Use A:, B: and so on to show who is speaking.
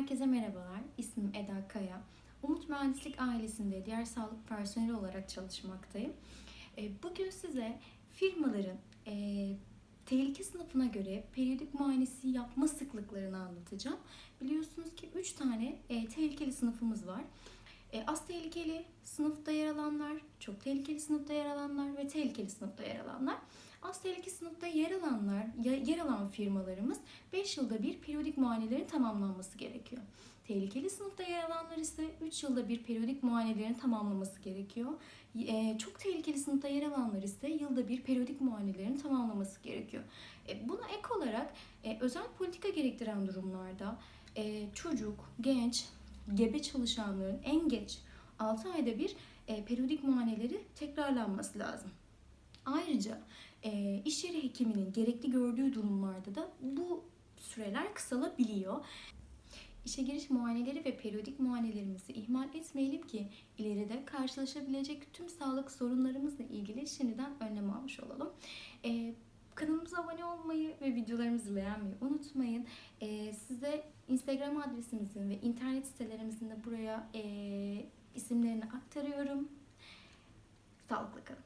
A: Herkese merhabalar. İsmim Eda Kaya. Umut Mühendislik ailesinde diğer sağlık personeli olarak çalışmaktayım. E, Bugün size firmaların e, tehlike sınıfına göre periyodik muayenesi yapma sıklıklarını anlatacağım. Biliyorsunuz ki 3 tane e, tehlikeli sınıfımız var. E, Az tehlikeli sınıfta yer alanlar, çok tehlikeli sınıfta yer alanlar ve tehlikeli sınıfta yer alanlar. Az tehlikeli sınıfta yer alanlar, yer alan firmalarımız 5 yılda bir periyodik muayenelerin tamamlanması gerekiyor. Tehlikeli sınıfta yer alanlar ise 3 yılda bir periyodik muayenelerin tamamlaması gerekiyor. E, çok tehlikeli sınıfta yer alanlar ise yılda bir periyodik muayenelerin tamamlaması gerekiyor. E, buna ek olarak e, özel politika gerektiren durumlarda e, çocuk, genç, gebe çalışanların en geç 6 ayda bir e, periyodik muayeneleri tekrarlanması lazım. Ayrıca e, iş yeri hekiminin gerekli gördüğü durumlarda da bu süreler kısalabiliyor. İşe giriş muayeneleri ve periyodik muayenelerimizi ihmal etmeyelim ki ileride karşılaşabilecek tüm sağlık sorunlarımızla ilgili şimdiden önlem almış olalım. E, kanalımıza abone olmayı ve videolarımızı beğenmeyi unutmayın. E, size Instagram adresimizin ve internet sitelerimizin de buraya e, isimlerini aktarıyorum. Sağlıklı kalın.